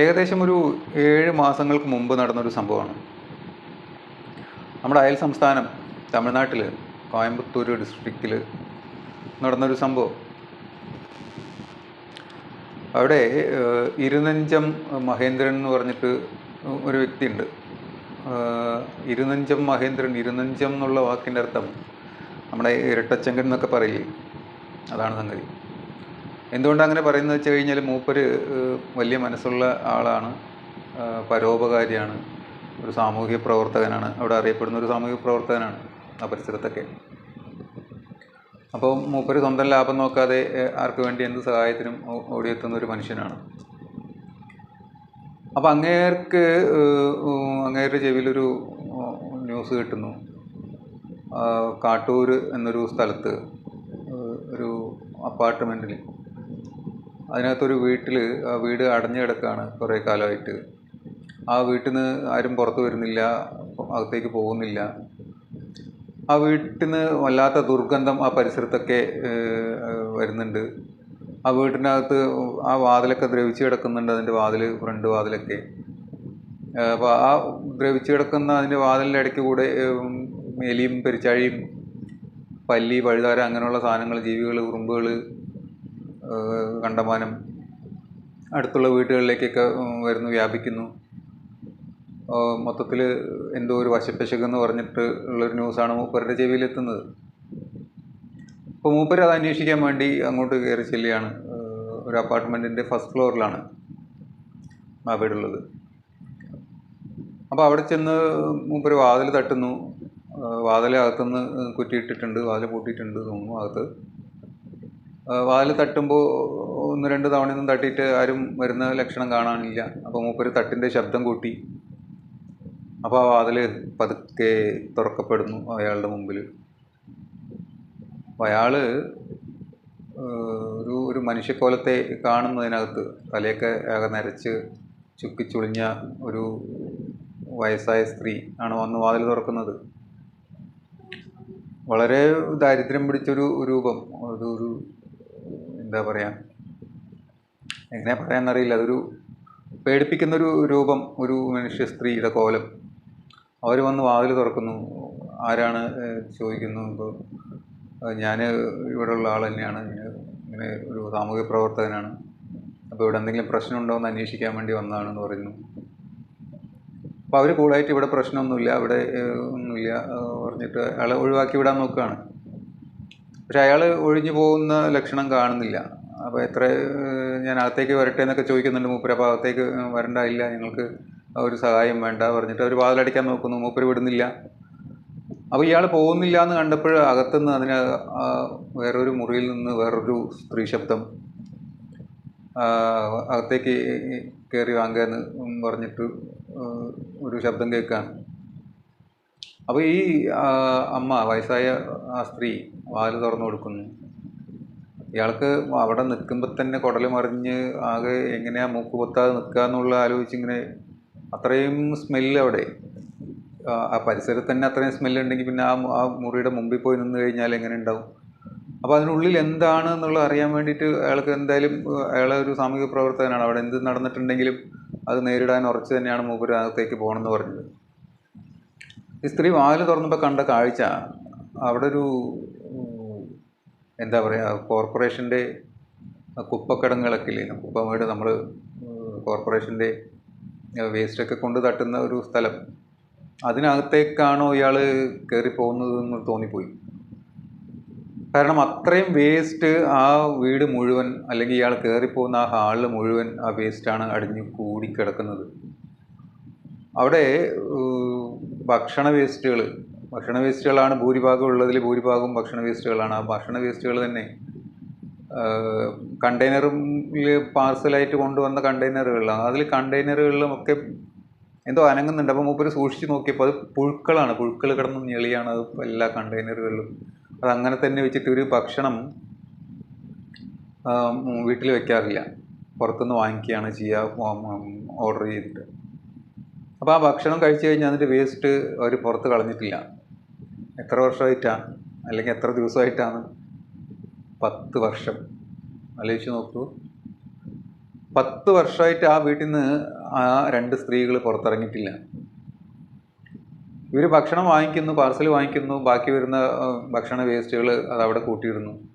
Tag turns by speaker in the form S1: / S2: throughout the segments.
S1: ഏകദേശം ഒരു ഏഴ് മാസങ്ങൾക്ക് മുമ്പ് നടന്നൊരു സംഭവമാണ്. നമ്മുടെ അയൽ സംസ്ഥാനം തമിഴ്നാട്ടിൽ കോയമ്പത്തൂർ ഡിസ്ട്രിക്റ്റിൽ നടന്നൊരു സംഭവം. അവിടെ ഇരുനഞ്ചം മഹേന്ദ്രൻ എന്ന് പറഞ്ഞിട്ട് ഒരു വ്യക്തിയുണ്ട്. ഇരുനെഞ്ചം മഹേന്ദ്രൻ ഇരുനഞ്ചം എന്നുള്ള വാക്കിന്റെ അർത്ഥം നമ്മുടെ ഇരട്ടച്ചങ്കൻ എന്നൊക്കെ പറയില്ലേ? അതാണ് സംഗതി. എന്തുകൊണ്ടാണ് അങ്ങനെ പറയുന്നത് വെച്ച് കഴിഞ്ഞാൽ മൂപ്പര് വലിയ മനസ്സുള്ള ആളാണ്. പരോപകാരിയാണ്. ഒരു സാമൂഹിക പ്രവർത്തകനാണ്. അവിടെ അറിയപ്പെടുന്ന ഒരു സാമൂഹിക പ്രവർത്തകനാണ് ആ പരിസരത്തൊക്കെ. അപ്പോൾ മൂപ്പര് സ്വന്തം ലാഭം നോക്കാതെ ആർക്ക് വേണ്ടി എന്ത് സഹായത്തിനും ഓടിയെത്തുന്ന ഒരു മനുഷ്യനാണ്. അപ്പോൾ അങ്ങേർക്ക് അങ്ങേരുടെ ചെവിയിലൊരു ന്യൂസ് കിട്ടുന്നു. കാട്ടൂർ എന്നൊരു സ്ഥലത്ത് ഒരു അപ്പാർട്ട്മെന്റിൽ അതിനകത്തൊരു വീട്ടിൽ ആ വീട് അടഞ്ഞു കിടക്കുകയാണ് കുറേ കാലമായിട്ട്. ആ വീട്ടിൽ നിന്ന് ആരും പുറത്ത് വരുന്നില്ല അകത്തേക്ക് പോകുന്നില്ല. ആ വീട്ടിൽ നിന്ന് വല്ലാത്ത ദുർഗന്ധം ആ പരിസരത്തൊക്കെ വരുന്നുണ്ട്. ആ വീട്ടിനകത്ത് ആ വാതിലൊക്കെ ദ്രവിച്ച് കിടക്കുന്നുണ്ട് അതിന്റെ വാതിൽ ഫ്രണ്ട് വാതിലൊക്കെ. അപ്പോൾ ആ ദ്രവിച്ച് കിടക്കുന്ന അതിന്റെ വാതിലിന്റെ ഇടയ്ക്ക് കൂടെ എലിയും പെരിച്ചാഴിയും പല്ലി പഴുതാര അങ്ങനെയുള്ള സാധനങ്ങൾ ജീവികൾ ഉറുമ്പുകൾ കണ്ടമാനം അടുത്തുള്ള വീടുകളിലേക്കൊക്കെ വരുന്നു വ്യാപിക്കുന്നു. മൊത്തത്തിൽ എന്തോ ഒരു വശപ്പശകെന്ന് പറഞ്ഞിട്ട് ഉള്ളൊരു ന്യൂസാണ് മൂപ്പരുടെ ചെവിയിലെത്തുന്നത്. അപ്പോൾ മൂപ്പർ അത് അന്വേഷിക്കാൻ വേണ്ടി അങ്ങോട്ട് കയറി ചെല്ലുകയാണ്. ഒരു അപ്പാർട്ട്മെന്റിന്റെ ഫസ്റ്റ് ഫ്ലോറിലാണ് ആ വീടുള്ളത്. അപ്പോൾ അവിടെ ചെന്ന് മൂപ്പർ വാതിൽ തട്ടുന്നു. വാതിലകത്തുനിന്ന് കുറ്റിയിട്ടിട്ടുണ്ട് വാതിൽ പൂട്ടിയിട്ടുണ്ട് തോന്നുന്നു അകത്ത്. വാതിൽ തട്ടുമ്പോൾ ഒന്ന് രണ്ട് തവണയൊന്നും തട്ടിയിട്ട് ആരും വരുന്ന ലക്ഷണം കാണാനില്ല. അപ്പോൾ മൂപ്പര് തട്ടിന്റെ ശബ്ദം കൂട്ടി. അപ്പോൾ ആ വാതിൽ പതുക്കെ തുറക്കപ്പെടുന്നു അയാളുടെ മുമ്പിൽ അപ്പോൾ അയാൾ ഒരു ഒരു മനുഷ്യക്കോലത്തെ കാണുന്നതിനകത്ത് തലയൊക്കെ ആകെ നരച്ച് ചുക്കിച്ചുളിഞ്ഞ ഒരു വയസ്സായ സ്ത്രീ ആണ് വന്ന് വാതിൽ തുറക്കുന്നത്. വളരെ ദാരിദ്ര്യം പിടിച്ചൊരു രൂപം. ഒരു ഒരു എന്താ പറയുക എങ്ങനെ പറയാമെന്നറിയില്ല അതൊരു പേടിപ്പിക്കുന്നൊരു രൂപം ഒരു മനുഷ്യ സ്ത്രീയുടെ കോലം. അവർ വന്ന് വാതിൽ തുറക്കുന്നു. ആരാണ് ചോദിക്കുന്നു. ഇപ്പോൾ ഞാൻ ഇവിടെയുള്ള ആൾ തന്നെയാണ് ഇങ്ങനെ ഒരു സാമൂഹ്യ പ്രവർത്തകനാണ്. അപ്പോൾ ഇവിടെ എന്തെങ്കിലും പ്രശ്നമുണ്ടോ എന്ന് അന്വേഷിക്കാൻ വേണ്ടി വന്നതാണെന്ന് പറയുന്നു. അപ്പോൾ അവർ കൂളായിട്ട് ഇവിടെ പ്രശ്നമൊന്നുമില്ല. അവിടെ ഒന്നുമില്ല. പറഞ്ഞിട്ട് അയാളെ ഒഴിവാക്കി വിടാൻ നോക്കുകയാണ്. പക്ഷെ അയാൾ ഒഴിഞ്ഞു പോകുന്ന ലക്ഷണം കാണുന്നില്ല. അപ്പോൾ എത്ര ഞാൻ അകത്തേക്ക് വരട്ടെ എന്നൊക്കെ ചോദിക്കുന്നുണ്ട്. മൂപ്പര് അപ്പോൾ അകത്തേക്ക് വരണ്ട ഇല്ല ഞങ്ങൾക്ക് ഒരു സഹായം വേണ്ട പറഞ്ഞിട്ട് അവർ വാതിലടിക്കാൻ നോക്കുന്നു. മൂപ്പര് വിടുന്നില്ല. അപ്പോൾ ഇയാൾ പോകുന്നില്ല എന്ന് കണ്ടപ്പോൾ അകത്തുനിന്ന് അതിന് വേറൊരു മുറിയിൽ നിന്ന് വേറൊരു സ്ത്രീ ശബ്ദം അകത്തേക്ക് കയറി വാങ്ങുക എന്ന് പറഞ്ഞിട്ട് ഒരു ശബ്ദം കേൾക്കുകയാണ്. അപ്പോൾ ഈ അമ്മ വയസ്സായ ആ സ്ത്രീ വാൽ തുറന്നു കൊടുക്കുന്നു. ഇയാൾക്ക് അവിടെ നിൽക്കുമ്പോൾ തന്നെ കുടൽ മറിഞ്ഞ് ആകെ എങ്ങനെയാ മൂക്ക് പൊത്താതെ നിൽക്കുക എന്നുള്ള ആലോചിച്ചിങ്ങനെ അത്രയും സ്മെല്ല് അവിടെ. ആ, പരിസരത്ത് തന്നെ അത്രയും സ്മെല്ല് ഉണ്ടെങ്കിൽ പിന്നെ ആ ആ മുറിയുടെ മുമ്പിൽ പോയി നിന്ന് കഴിഞ്ഞാൽ എങ്ങനെ ഉണ്ടാവും? അപ്പോൾ അതിനുള്ളിൽ എന്താണ് എന്നുള്ളത് അറിയാൻ വേണ്ടിയിട്ട് അയാൾക്ക് എന്തായാലും അയാളെ ഒരു സാമൂഹിക പ്രവർത്തകനാണ്. അവിടെ എന്ത് നടന്നിട്ടുണ്ടെങ്കിലും അത് നേരിടാൻ ഉറച്ചു തന്നെയാണ് മൂപ്പര് അകത്തേക്ക് പോകണമെന്ന് പറഞ്ഞത്. ഈ സ്ത്രീ വാതിൽ തുറന്നപ്പോൾ കണ്ട കാഴ്ച അവിടെ ഒരു എന്താ പറയുക കോർപ്പറേഷന്റെ കുപ്പക്കിടങ്ങളൊക്കെ ഇല്ലേ? കുപ്പമായിട്ട് നമ്മൾ കോർപ്പറേഷന്റെ വേസ്റ്റൊക്കെ കൊണ്ട് തട്ടുന്ന ഒരു സ്ഥലം. അതിനകത്തേക്കാണോ ഇയാൾ കയറി പോകുന്നത് എന്ന് തോന്നിപ്പോയി. കാരണം അത്രയും വേസ്റ്റ് ആ വീട് മുഴുവൻ അല്ലെങ്കിൽ ഇയാൾ കയറിപ്പോകുന്ന ആ ഹാളിൽ മുഴുവൻ ആ വേസ്റ്റാണ് അടിഞ്ഞു കൂടിക്കിടക്കുന്നത് അവിടെ ഏഹ്, ഭക്ഷണ വേസ്റ്റുകൾ ഭക്ഷണ വേസ്റ്റുകളാണ് ഭൂരിഭാഗം ഉള്ളതിൽ ഭൂരിഭാഗം ഭക്ഷണ വേസ്റ്റുകളാണ്. ആ ഭക്ഷണ വേസ്റ്റുകൾ തന്നെ കണ്ടെയ്നറിൽ പാർസലായിട്ട് കൊണ്ടുവന്ന കണ്ടെയ്നറുകളിലാണ് അതിൽ കണ്ടെയ്നറുകളിലും ഒക്കെ എന്തോ അനങ്ങുന്നുണ്ട്. അപ്പോൾ മൂപ്പര് സൂക്ഷിച്ച് നോക്കിയപ്പോൾ അത് പുഴുക്കളാണ്. പുഴുക്കൾ കിടന്ന് ഞെളിയാണ് അത് എല്ലാ കണ്ടെയ്നറുകളിലും. അത് അങ്ങനെ തന്നെ വെച്ചിട്ട് ഒരു ഭക്ഷണം വീട്ടിൽ വെക്കാറില്ല. പുറത്തുനിന്ന് വാങ്ങിക്കുകയാണ് ചെയ്യുക ഓർഡർ ചെയ്തിട്ട്. അപ്പോൾ ആ ഭക്ഷണം കഴിച്ചു കഴിഞ്ഞാൽ അതിന്റെ വേസ്റ്റ് അവർ പുറത്ത് കളഞ്ഞിട്ടില്ല. എത്ര വർഷമായിട്ടാണ്? അല്ലെങ്കിൽ എത്ര ദിവസമായിട്ടാണ്? പത്ത് വർഷം. ആലോചിച്ച് നോക്കൂ. പത്ത് വർഷമായിട്ട് ആ വീട്ടിൽ നിന്ന് ആ രണ്ട് സ്ത്രീകൾ പുറത്തിറങ്ങിയിട്ടില്ല. ഇവർ ഭക്ഷണം വാങ്ങിക്കുന്നു പാർസൽ വാങ്ങിക്കുന്നു ബാക്കി വരുന്ന ഭക്ഷണ വേസ്റ്റുകൾ അവിടെ കൂട്ടിയിടുന്നു.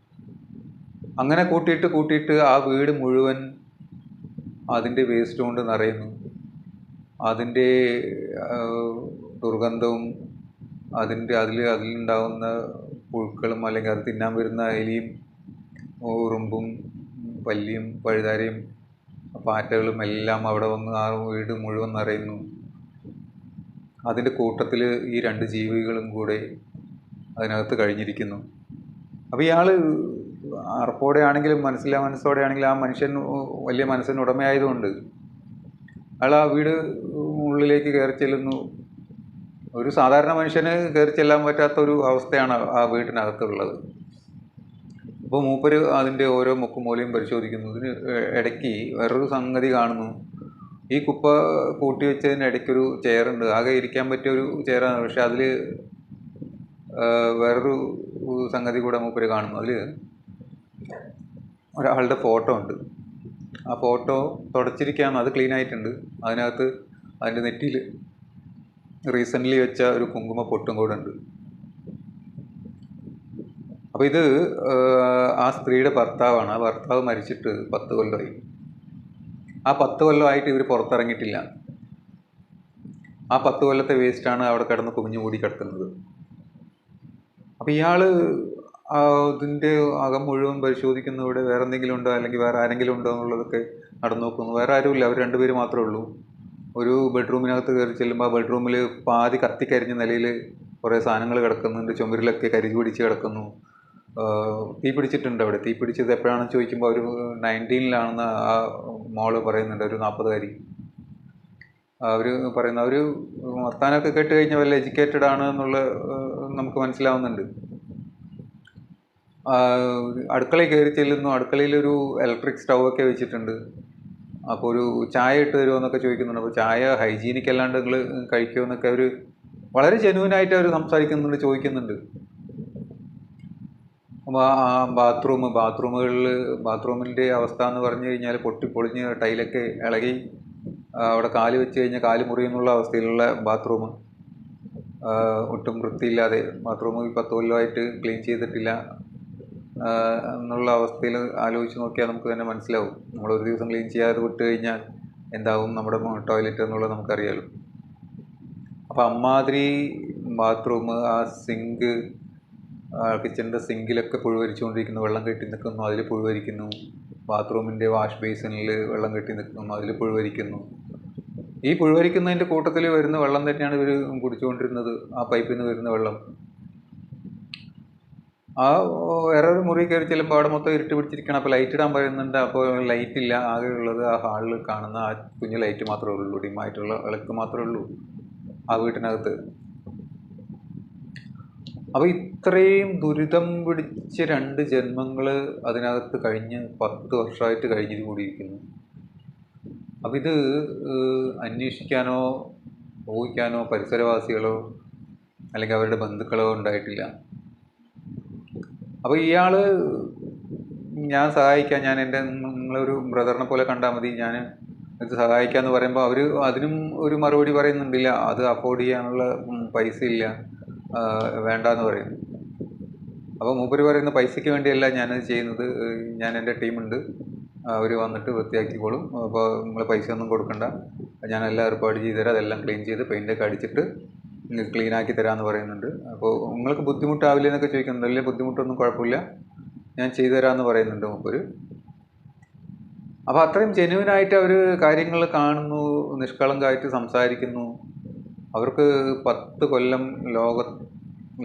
S1: അങ്ങനെ കൂട്ടിയിട്ട് കൂട്ടിയിട്ട് ആ വീട് മുഴുവൻ അതിന്റെ വേസ്റ്റ് കൊണ്ട് നിറയുന്നു. അതിന്റെ ദുർഗന്ധവും അതിന്റെ അതിൽ അതിലുണ്ടാകുന്ന പുഴുക്കളും അല്ലെങ്കിൽ അത് തിന്നാൻ വരുന്ന എലിയും ഉറുമ്പും പല്ലിയും പഴുതാരയും പാറ്റകളും എല്ലാം അവിടെ വന്ന് ആ വീട് മുഴുവൻ നിറയുന്നു. അതിന്റെ കൂട്ടത്തിൽ ഈ രണ്ട് ജീവികളും കൂടെ അതിനകത്ത് കഴിഞ്ഞിരിക്കുന്നു. അപ്പോൾ ഇയാൾ അറപ്പോടെ ആണെങ്കിലും മനസ്സിലാ മനസ്സോടെ ആണെങ്കിലും ആ മനുഷ്യൻ വലിയ മനസ്സിന് ഉടമയായതുകൊണ്ട് അയാൾ ആ വീട് ഉള്ളിലേക്ക് കയറി ചെല്ലുന്നു. ഒരു സാധാരണ മനുഷ്യന് കയറി ചെല്ലാൻ പറ്റാത്ത ഒരു അവസ്ഥയാണ് ആ വീട്ടിനകത്തുള്ളത്. അപ്പോൾ മൂപ്പര് അതിന്റെ ഓരോ മുക്കും മൂലയും പരിശോധിക്കുന്നതിന് ഇടയ്ക്ക് വേറൊരു സംഗതി കാണുന്നു. ഈ കുപ്പ കൂട്ടി വെച്ചതിന് ഇടയ്ക്കൊരു ചെയറുണ്ട്. ആകെ ഇരിക്കാൻ പറ്റിയ ഒരു ചെയറാണ്. പക്ഷെ അതിൽ വേറൊരു സംഗതി കൂടെ മൂപ്പര് കാണുന്നു. അതിൽ ഒരാളുടെ ഫോട്ടോ ഉണ്ട്. ആ ഫോട്ടോ തുടച്ചിരിക്കുകയാണ് അത് ക്ലീൻ ആയിട്ടുണ്ട് അതിനകത്ത് അതിന്റെ നെറ്റിയിൽ റീസെന്റ്ലി വെച്ച ഒരു കുങ്കുമ പൊട്ടും കൂടെ ഉണ്ട് അപ്പോൾ ഇത് ആ സ്ത്രീയുടെ ഭർത്താവാണ്. ആ ഭർത്താവ് മരിച്ചിട്ട് പത്ത് കൊല്ലമായി. ആ പത്ത് കൊല്ലമായിട്ട് ഇവർ പുറത്തിറങ്ങിയിട്ടില്ല. ആ പത്ത് കൊല്ലത്തെ വേസ്റ്റാണ് അവിടെ കിടന്ന് കുമിഞ്ഞു മൂടി കിടക്കുന്നത്. അപ്പോൾ ഇയാൾ ഇതിന്റെ അകം മുഴുവൻ പരിശോധിക്കുന്നവിടെ വേറെ എന്തെങ്കിലും ഉണ്ടോ? അല്ലെങ്കിൽ വേറെ ആരെങ്കിലും ഉണ്ടോ എന്നുള്ളതൊക്കെ നടന്നു നോക്കുന്നു. വേറെ ആരുമില്ല. അവർ രണ്ടുപേര് മാത്രമേ ഉള്ളൂ. ഒരു ബെഡ്റൂമിനകത്ത് കയറി ചെല്ലുമ്പോൾ ആ ബെഡ്റൂമിൽ പാതി കത്തിക്കരിഞ്ഞ നിലയിൽ കുറേ സാധനങ്ങൾ കിടക്കുന്നുണ്ട്. ചുമരിലൊക്കെ കരിഞ്ഞു പിടിച്ച് കിടക്കുന്നു. തീ പിടിച്ചിട്ടുണ്ട് അവിടെ. തീ പിടിച്ചത് എപ്പോഴാണെന്ന് ചോദിക്കുമ്പോൾ ഒരു നയന്റീനിലാണെന്ന് ആ മോൾ പറയുന്നുണ്ട്. ഒരു നാൽപ്പതുകാരി അവർ പറയുന്ന ഒരു വർത്താനമൊക്കെ കേട്ട് കഴിഞ്ഞാൽ വല്ല എഡ്യൂക്കേറ്റഡ് ആണ് എന്നുള്ള നമുക്ക് മനസ്സിലാവുന്നുണ്ട്. അടുക്കളയിൽ കയറി ചെല്ലുന്നു. അടുക്കളയിൽ ഒരു ഇലക്ട്രിക് സ്റ്റൗ ഒക്കെ വെച്ചിട്ടുണ്ട്. അപ്പോൾ ഒരു ചായ ഇട്ട് തരുമോ എന്നൊക്കെ ചോദിക്കുന്നുണ്ട്. അപ്പോൾ ചായ ഹൈജീനിക് അല്ലാണ്ട് നിങ്ങൾ കഴിക്കുമോ എന്നൊക്കെ അവർ വളരെ ജെനുവിനായിട്ട് അവർ സംസാരിക്കുന്നുണ്ട് ചോദിക്കുന്നുണ്ട്. ബാത്റൂം ബാത്റൂമുകളിൽ ബാത്റൂമിന്റെ അവസ്ഥ എന്ന് പറഞ്ഞു കഴിഞ്ഞാൽ പൊട്ടിപ്പൊളിഞ്ഞ് ടൈലൊക്കെ ഇളകി അവിടെ കാൽ വെച്ച് കഴിഞ്ഞാൽ കാൽ മുറിയുന്നുള്ള അവസ്ഥയിലുള്ള ബാത്റൂം. ഒട്ടും വൃത്തിയില്ലാതെ ബാത്റൂം പത്ത് കൊല്ലമായിട്ട് ക്ലീൻ ചെയ്തിട്ടില്ല. എന്നുള്ള അവസ്ഥയിൽ ആലോചിച്ച് നോക്കിയാൽ നമുക്ക് തന്നെ മനസ്സിലാവും. നമ്മൾ ഒരു ദിവസം ക്ലീൻ ചെയ്യാതെ വിട്ട് കഴിഞ്ഞാൽ എന്താവും നമ്മുടെ ടോയ്ലറ്റ് എന്നുള്ളത് നമുക്കറിയാലോ. അപ്പോൾ അമ്മാതിരി ബാത്റൂം ആ സിങ്ക് കിച്ചണിന്റെ സിങ്കിലൊക്കെ പുഴുവരിച്ചുകൊണ്ടിരിക്കുന്നു. വെള്ളം കെട്ടി നിൽക്കുന്നു അതിൽ പുഴുവരിക്കുന്നു. ബാത്റൂമിന്റെ വാഷ് ബേസിനിൽ വെള്ളം കെട്ടി നിൽക്കുന്നു അതിൽ പുഴുവരിക്കുന്നു. ഈ പുഴുവരിക്കുന്നതിന്റെ കൂട്ടത്തിൽ വരുന്ന വെള്ളം തന്നെയാണ് ഇവർ കുടിച്ചുകൊണ്ടിരുന്നത്. ആ പൈപ്പിൽ നിന്ന് വരുന്ന വെള്ളം. ആ ഒരു മുറി കയറി ചെല്ലുമ്പോൾ അവിടെ മൊത്തം ഇരുട്ട് പിടിച്ചിരിക്കണം അപ്പോൾ ലൈറ്റ് ഇടാൻ പറയുന്നുണ്ട്. അപ്പോൾ ലൈറ്റ് ഇല്ല ആകെ ഉള്ളത് ആ ഹാളിൽ കാണുന്ന ആ കുഞ്ഞു ലൈറ്റ് മാത്രമേ ഉള്ളൂ ഡിമായിട്ടുള്ള വിളക്ക് മാത്രമേ ഉള്ളൂ ആ വീട്ടിനകത്ത്. അപ്പോൾ ഇത്രയും ദുരിതം പിടിച്ച രണ്ട് ജന്മങ്ങൾ അതിനകത്ത് കഴിഞ്ഞ് പത്ത് വർഷമായിട്ട് കഴിഞ്ഞിട്ട് കൂടിയിരിക്കുന്നു. അപ്പം ഇത് അന്വേഷിക്കാനോ ഊഹിക്കാനോ പരിസരവാസികളോ അല്ലെങ്കിൽ അവരുടെ ബന്ധുക്കളോ ഉണ്ടായിട്ടില്ല. അപ്പോൾ ഇയാൾ ഞാൻ സഹായിക്കാം ഞാൻ എന്റെ നിങ്ങളൊരു ബ്രദറിനെ പോലെ കണ്ടാൽ മതി ഞാൻ ഇത് സഹായിക്കാമെന്ന് പറയുമ്പോൾ അവർ അതിനും ഒരു മറുപടി പറയുന്നുണ്ടില്ല അത് അഫോർഡ് ചെയ്യാനുള്ള പൈസ ഇല്ല വേണ്ടാന്ന് പറയുന്നു. അപ്പോൾ മൂപ്പര് പറയുന്ന പൈസയ്ക്ക് വേണ്ടിയല്ല ഞാനത് ചെയ്യുന്നത് ഞാൻ എന്റെ ടീമുണ്ട് അവർ വന്നിട്ട് വൃത്തിയാക്കിക്കോളും അപ്പോൾ നിങ്ങൾ പൈസ ഒന്നും കൊടുക്കണ്ട ഞാൻ എല്ലാം ഏർപ്പാട് ചെയ്തുതരാം അതെല്ലാം ക്ലീൻ ചെയ്ത് പെയിന്റൊക്കെ അടിച്ചിട്ട് ക്ലീൻ ആക്കി തരാമെന്ന് പറയുന്നുണ്ട്. അപ്പോൾ നിങ്ങൾക്ക് ബുദ്ധിമുട്ടാവില്ല എന്നൊക്കെ ചോദിക്കുന്നുണ്ട് വലിയ ബുദ്ധിമുട്ടൊന്നും കുഴപ്പമില്ല. ഞാൻ ചെയ്തു തരാമെന്ന് പറയുന്നുണ്ട് മുമ്പൊരു അപ്പോൾ അത്രയും ജെന്യൂനായിട്ട് അവർ കാര്യങ്ങൾ കാണുന്നു നിഷ്കളങ്കമായിട്ട് സംസാരിക്കുന്നു. അവർക്ക് പത്ത് കൊല്ലം ലോക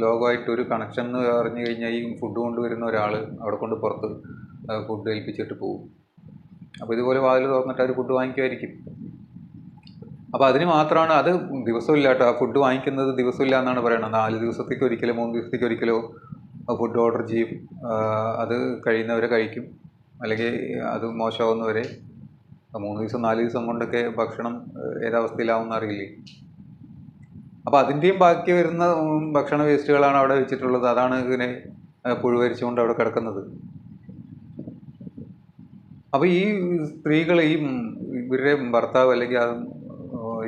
S1: ലോകമായിട്ട് ഒരു കണക്ഷൻ എന്ന് പറഞ്ഞു കഴിഞ്ഞാൽ ഈ ഫുഡ് കൊണ്ടുവരുന്ന ഒരാൾ അവിടെ കൊണ്ട് പുറത്ത് ഫുഡ് ഏൽപ്പിച്ചിട്ട് പോകും അപ്പോൾ ഇതുപോലെ വാതിൽ തുറന്നിട്ട് അവർ ഫുഡ് വാങ്ങിക്കുമായിരിക്കും. അപ്പോൾ അതിന് മാത്രമാണ് അത് ദിവസമില്ല കേട്ടോ ഫുഡ് വാങ്ങിക്കുന്നത് ദിവസമില്ല എന്നാണ് പറയുന്നത് നാല് ദിവസത്തേക്ക് ഒരിക്കലോ മൂന്ന് ദിവസത്തേക്ക് ഒരിക്കലോ ഫുഡ് ഓർഡർ ചെയ്യും. അത് കഴിയുന്നവരെ കഴിക്കും. അല്ലെങ്കിൽ അത് മോശമാവുന്നവരെ മൂന്ന് ദിവസം നാല് ദിവസം കൊണ്ടൊക്കെ ഭക്ഷണം ഏഹ്, ഏതവസ്ഥയിലാവുമെന്ന് അറിയില്ലേ? അപ്പോൾ അതിന്റെയും ബാക്കി വരുന്ന ഭക്ഷണ വേസ്റ്റുകളാണ് അവിടെ വെച്ചിട്ടുള്ളത്. അതാണ് ഇതിനെ പുഴുവരിച്ചുകൊണ്ട് അവിടെ കിടക്കുന്നത്. അപ്പോൾ ഈ സ്ത്രീകൾ ഈ ഇവരുടെ ഭർത്താവ് അല്ലെങ്കിൽ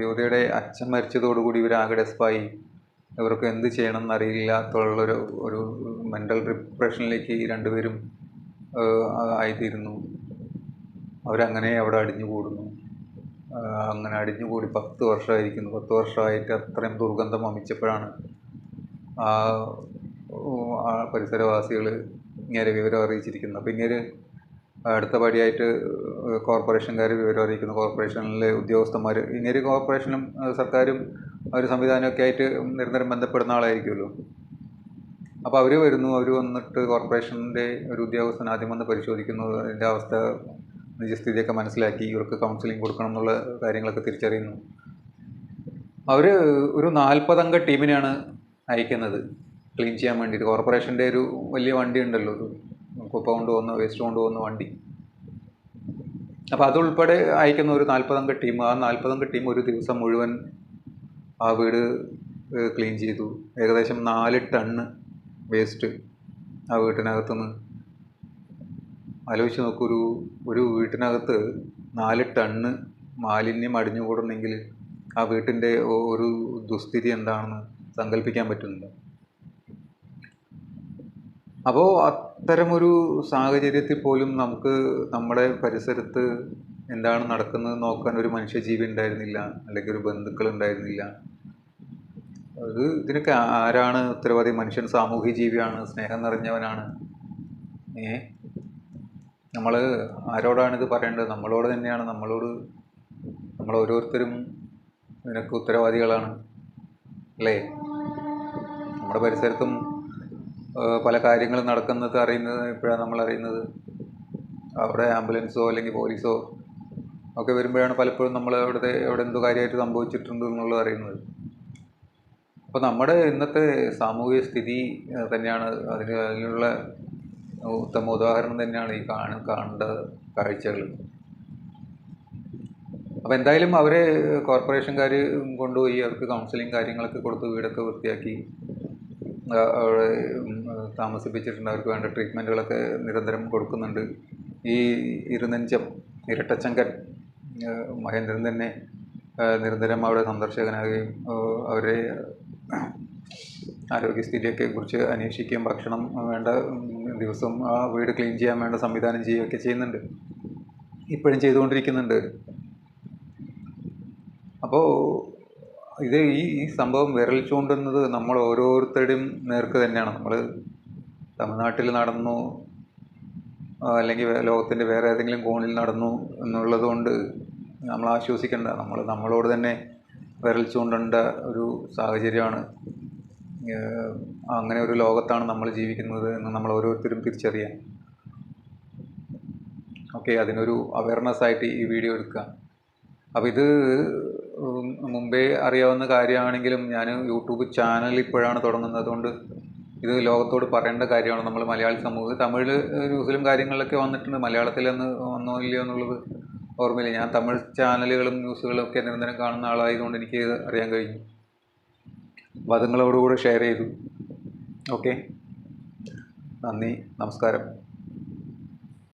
S1: യുവതിയുടെ അച്ഛൻ മരിച്ചതോടുകൂടി ഇവരാകെ ഡെസ്പായി ഇവർക്ക് എന്ത് ചെയ്യണം എന്നറിയില്ല. എന്നറിയില്ലാത്തുള്ളൊരു ഒരു മെന്റൽ ഡിപ്രഷനിലേക്ക് ഈ രണ്ടുപേരും ആയിത്തീരുന്നു. അവരങ്ങനെ അവിടെ അടിഞ്ഞു കൂടുന്നു അങ്ങനെ അടിഞ്ഞു കൂടി പത്ത് വർഷമായിരിക്കുന്നു. പത്ത് വർഷമായിട്ട് അത്രയും ദുർഗന്ധം വമിച്ചപ്പോഴാണ് ആ പരിസരവാസികൾ ഇങ്ങനെ വിവരം അറിയിച്ചിരിക്കുന്നത്. അപ്പം ഇങ്ങനെ അടുത്ത പടിയായിട്ട് കോർപ്പറേഷൻകാർ വിവരം അറിയിക്കുന്നു കോർപ്പറേഷനിലെ ഉദ്യോഗസ്ഥന്മാർ ഇങ്ങനെ കോർപ്പറേഷനും സർക്കാരും ഒരു സംവിധാനമൊക്കെ ആയിട്ട് നിരന്തരം ബന്ധപ്പെടുന്ന ആളായിരിക്കുമല്ലോ. അപ്പോൾ അവർ വരുന്നു അവർ വന്നിട്ട് കോർപ്പറേഷന്റെ ഒരു ഉദ്യോഗസ്ഥൻ ആദ്യം വന്ന് പരിശോധിക്കുന്നു അതിന്റെ അവസ്ഥ നിജസ്ഥിതിയൊക്കെ മനസ്സിലാക്കി ഇവർക്ക് കൗൺസിലിംഗ് കൊടുക്കണം എന്നുള്ള കാര്യങ്ങളൊക്കെ തിരിച്ചറിയുന്നു. അവർ ഒരു നാൽപ്പതംഗ ടീമിനെയാണ് അയക്കുന്നത് ക്ലീൻ ചെയ്യാൻ വേണ്ടിയിട്ട്. കോർപ്പറേഷന്റെ ഒരു വലിയ വണ്ടി ഉണ്ടല്ലോ ഒരു കുപ്പ കൊണ്ടുപോകുന്ന വേസ്റ്റ് കൊണ്ടുപോകുന്ന വണ്ടി. അപ്പോൾ അതുൾപ്പെടെ അയക്കുന്ന ഒരു നാൽപ്പതംഗ ടീം ആ നാൽപ്പതംഗ ടീം ഒരു ദിവസം മുഴുവൻ ആ വീട് ക്ലീൻ ചെയ്തു. ഏകദേശം നാല് ടണ്ണ് വേസ്റ്റ് ആ വീട്ടിനകത്തുനിന്ന്. ആലോചിച്ച് നോക്കൂ ഒരു ഒരു വീട്ടിനകത്ത് നാല് ടണ്ണ് മാലിന്യം അടിഞ്ഞുകൂടണമെങ്കിൽ ആ വീട്ടിന്റെ ഒരു ദുസ്ഥിതി എന്താണെന്ന് സങ്കല്പിക്കാൻ പറ്റുന്നുണ്ട്? അപ്പോൾ അത്തരമൊരു സാഹചര്യത്തിൽ പോലും നമുക്ക് നമ്മുടെ പരിസരത്ത് എന്താണ് നടക്കുന്നത് നോക്കാൻ ഒരു മനുഷ്യജീവി ഉണ്ടായിരുന്നില്ല അല്ലെങ്കിൽ ഒരു ബന്ധുക്കൾ ഉണ്ടായിരുന്നില്ല. അത് ഇതിനൊക്കെ ആരാണ് ഉത്തരവാദി? മനുഷ്യൻ സാമൂഹ്യ ജീവിയാണ് സ്നേഹം നിറഞ്ഞവനാണ്. ഏ? നമ്മൾ ആരോടാണ് ഇത് പറയേണ്ടത്? നമ്മളോട് തന്നെയാണ്. നമ്മളോട് നമ്മൾ ഓരോരുത്തരും ഇതിനൊക്കെ ഉത്തരവാദികളാണ്. അല്ലേ? നമ്മുടെ പരിസരത്തും പല കാര്യങ്ങളും നടക്കുന്നത് അറിയുന്നത് എപ്പോഴാണ് നമ്മൾ അറിയുന്നത്? അവിടെ ആംബുലൻസോ അല്ലെങ്കിൽ പോലീസോ ഒക്കെ വരുമ്പോഴാണ് പലപ്പോഴും നമ്മൾ അവിടുത്തെ അവിടെ എന്തോ കാര്യമായിട്ട് സംഭവിച്ചിട്ടുണ്ട് എന്നുള്ളത് അറിയുന്നത്. അപ്പോൾ നമ്മുടെ ഇന്നത്തെ സാമൂഹിക സ്ഥിതി തന്നെയാണ്. അതിന് അതിനുള്ള ഉത്തമ ഉദാഹരണം തന്നെയാണ് ഈ കാണ കാണേണ്ട കാഴ്ചകൾ. അപ്പോൾ എന്തായാലും അവരെ കോർപ്പറേഷൻകാർ കൊണ്ടുപോയി അവർക്ക് കൗൺസിലിംഗ് കാര്യങ്ങളൊക്കെ കൊടുത്ത് വീടൊക്കെ വൃത്തിയാക്കി അവിടെ താമസിപ്പിച്ചിട്ടുണ്ട്. അവർക്ക് വേണ്ട ട്രീറ്റ്മെന്റുകളൊക്കെ നിരന്തരം കൊടുക്കുന്നുണ്ട്. ഈ ഇരുനെഞ്ചം ഇരട്ടച്ചങ്കൻ മഹേന്ദ്രൻ തന്നെ നിരന്തരം അവിടെ സന്ദർശകനാകുകയും അവരെ ആരോഗ്യസ്ഥിതിയൊക്കെ കുറിച്ച് അന്വേഷിക്കുകയും ഭക്ഷണം വേണ്ട ദിവസം ആ വീട് ക്ലീൻ ചെയ്യാൻ വേണ്ട സംവിധാനം ചെയ്യുകയൊക്കെ ചെയ്യുന്നുണ്ട്. ഇപ്പോഴും ചെയ്തുകൊണ്ടിരിക്കുന്നുണ്ട് അപ്പോൾ ഇത് ഈ ഈ സംഭവം വിരൽ നമ്മൾ ഓരോരുത്തരുടെയും നേർക്ക് തന്നെയാണ്. നമ്മൾ തമിഴ്നാട്ടിൽ നടന്നു അല്ലെങ്കിൽ ലോകത്തിന്റെ വേറെ ഏതെങ്കിലും കോണിൽ നടന്നു എന്നുള്ളത് കൊണ്ട് നമ്മൾ ആശ്വസിക്കേണ്ട. നമ്മൾ നമ്മളോട് തന്നെ വിരൽ ഒരു സാഹചര്യമാണ്. അങ്ങനെ ഒരു ലോകത്താണ് നമ്മൾ ജീവിക്കുന്നത് എന്ന് നമ്മൾ ഓരോരുത്തരും തിരിച്ചറിയാൻ. ഓക്കെ അതിനൊരു അവയർനെസ് ആയിട്ട് ഈ വീഡിയോ എടുക്കുക. അപ്പോൾ ഇത് മുമ്പേ അറിയാവുന്ന കാര്യമാണെങ്കിലും ഞാൻ യൂട്യൂബ് ചാനൽ ഇപ്പോഴാണ് തുടങ്ങുന്നത്. അതുകൊണ്ട് ഇത് ലോകത്തോട് പറയേണ്ട കാര്യമാണ്. നമ്മൾ മലയാളി സമൂഹം തമിഴ് ന്യൂസിലും കാര്യങ്ങളിലൊക്കെ വന്നിട്ടുണ്ട്. മലയാളത്തിലൊന്ന് വന്നോ ഇല്ലയോ എന്നുള്ളത് ഓർമ്മയില്ല. ഞാൻ തമിഴ് ചാനലുകളും ന്യൂസുകളും ഒക്കെ നിരന്തരം കാണുന്ന ആളായതുകൊണ്ട് എനിക്ക് അറിയാൻ കഴിഞ്ഞു. നിങ്ങളോടുകൂടെ ഷെയർ ചെയ്തു. ഓക്കെ. നന്ദി. നമസ്കാരം.